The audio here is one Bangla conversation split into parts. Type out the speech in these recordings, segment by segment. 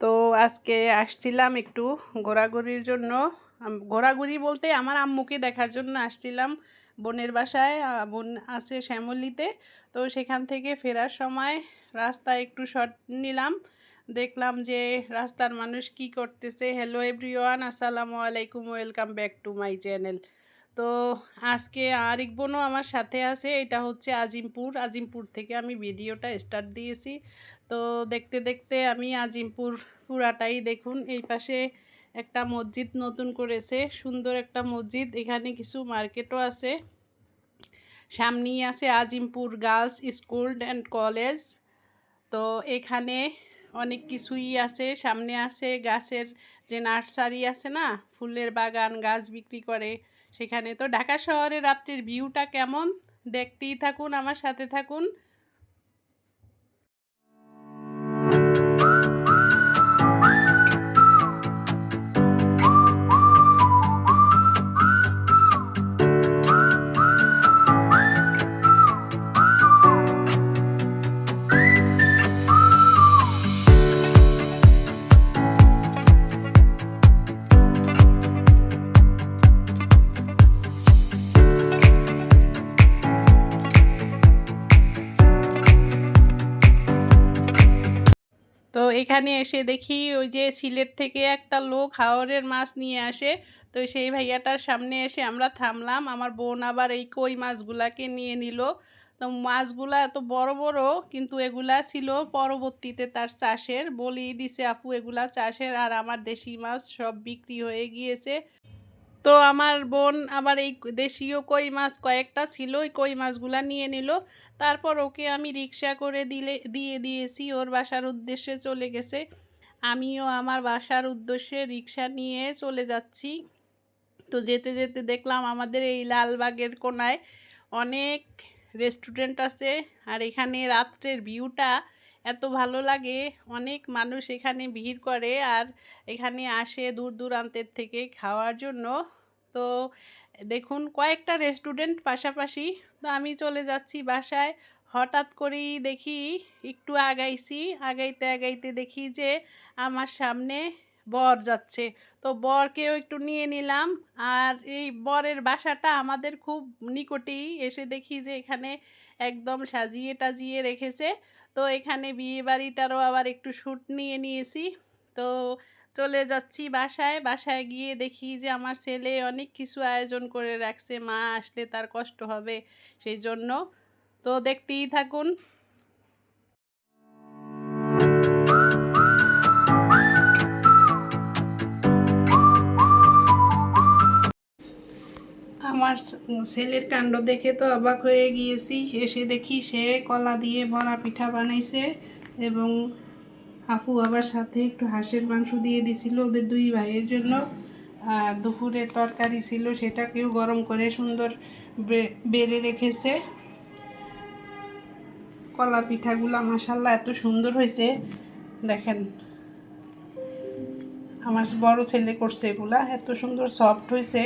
তো আজকে আসছিলাম একটু ঘোরাঘুরির জন্য। ঘোরাঘুরি বলতে আমার আম্মুকে দেখার জন্য আসছিলাম বোনের বাসায় বোন আছে শ্যামলিতে। তো সেখান থেকে ফেরার সময় রাস্তায় একটু শর্ট নিলাম। দেখলাম যে রাস্তার মানুষ কি করতেছে। হ্যালো এভরিওয়ান আসসালামু আলাইকুম welcome back to my channel তো আজকে আরেক বোনও আমার সাথে আছে। এটা হচ্ছে আজিমপুর। আজিমপুর থেকে আমি ভিডিওটা স্টার্ট দিয়েছি। তো দেখতে দেখতে আমি আজিমপুর পুরাটাই দেখুন। এই পাশে একটা মসজিদ নতুন করেছে। সুন্দর একটা মসজিদ। এখানে কিছু মার্কেটও আছে। সামনেই আছে Azimpur girls school and college. তো এখানে অনেক কিছুই আছে। সামনে আছে গাছের যে নার্সারি আছে না, ফুলের বাগান, গাছ বিক্রি করে। সেখানে। তো ঢাকা শহরে রাত্রির ভিউটা কেমন? দেখতেই থাকুন আমার সাথে থাকুন। তো এখানে এসে দেখি ওই যে সিলেট থেকে একটা লোক হাওরের মাছ নিয়ে আসে। তো সেই ভাইয়াটার সামনে এসে আমরা থামলাম। আমার বোন আবার এই কই মাছগুলাকে নিয়ে নিল। তো মাছগুলা এত বড় বড়, কিন্তু এগুলা ছিল পরবর্তীতে তার চাষের। বলি দিছে, আপু, এগুলা চাষের আর আমার দেশি মাছ সব বিক্রি হয়ে গিয়েছে। তো আমার বোন আবার এই দেশীয় কই মাছ কয়েকটা ছিল ওই কই মাছগুলা নিয়ে নিল। তারপর ওকে আমি রিক্সা করে দিলে, দিয়ে দিয়েছি, ওর বাসার উদ্দেশ্যে চলে গেছে। আমিও আমার বাসার উদ্দেশ্যে রিক্সা নিয়ে চলে যাচ্ছি। তো যেতে যেতে দেখলাম আমাদের এই লালবাগের কোনায় অনেক রেস্টুরেন্ট আছে। আর এখানে রাত্রের ভিউটা এত ভালো লাগে। অনেক মানুষ এখানে ভিড় করে আর এখানে আসে দূর দূরান্তের থেকে খাওয়ার জন্য। তো দেখুন, কয়েকটা রেস্টুরেন্ট পাশাপাশি। তো আমি চলে যাচ্ছি বাসায়। হঠাৎ করেই দেখি, একটু আগাইছি। আগাইতে আগাইতে দেখি যে আমার সামনে বর যাচ্ছে। তো বরকেও একটু নিয়ে নিলাম। আর এই বরের বাসাটা আমাদের খুব নিকটেই। এসে দেখি যে এখানে একদম সাজিয়ে টাজিয়ে রেখেছে। তো এখানে বিয়ে বাড়িটারও আবার একটু শ্যুট নিয়ে নিয়েছি। তো চলে যাচ্ছি বাসায়। বাসায় গিয়ে দেখি যে আমার ছেলে অনেক কিছু আয়োজন করে রাখছে। মা আসলে তার কষ্ট হবে সেই জন্য। তো দেখতেই থাকুন। আমার ছেলের কাণ্ড দেখে তো অবাক হয়ে গিয়েছি। এসে দেখি সে কলা দিয়ে বড়া পিঠা বানাইছে এবং আপু আবার সাথে একটু হাঁসের মাংস দিয়ে দিছিল ওদের দুই ভাইয়ের জন্য। আর দুপুরের তরকারি ছিল সেটাকেও গরম করে সুন্দর বেড়ে রেখেছে। কলা পিঠাগুলা মাসাল্লাহ এত সুন্দর হয়েছে। দেখেন, আমার বড় ছেলে করছে এগুলা, এত সুন্দর সফট হয়েছে।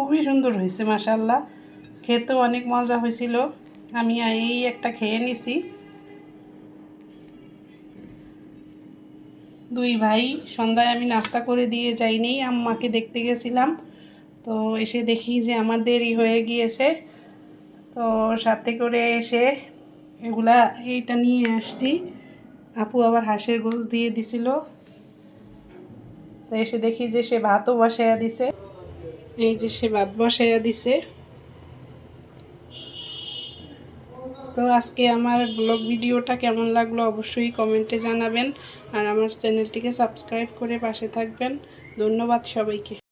খুবই সুন্দর হয়েছে মাসাল্লাহ খেতেও অনেক মজা হয়েছিল। আমি এই একটা খেয়ে নিছি। দুই ভাই সন্ধ্যায় আমি নাস্তা করে দিয়ে যাইনি, আম্মাকে দেখতে গেছিলাম। তো এসে দেখি যে আমার দেরি হয়ে গিয়েছে। তো সাথে করে এসে এগুলা এইটা নিয়ে আসছি। আপু আবার হাঁসের গোস দিয়ে দিছিল। তো এসে দেখি যে সে ভাতও বসাইয়া দিছে। এই যে সে বাদ বসাইয়া দিছে। তো আজকে আমার ব্লগ ভিডিওটা কেমন লাগল অবশ্যই কমেন্টে জানাবেন। আর আমার চ্যানেলটিকে সাবস্ক্রাইব করে পাশে থাকবেন। ধন্যবাদ সবাইকে।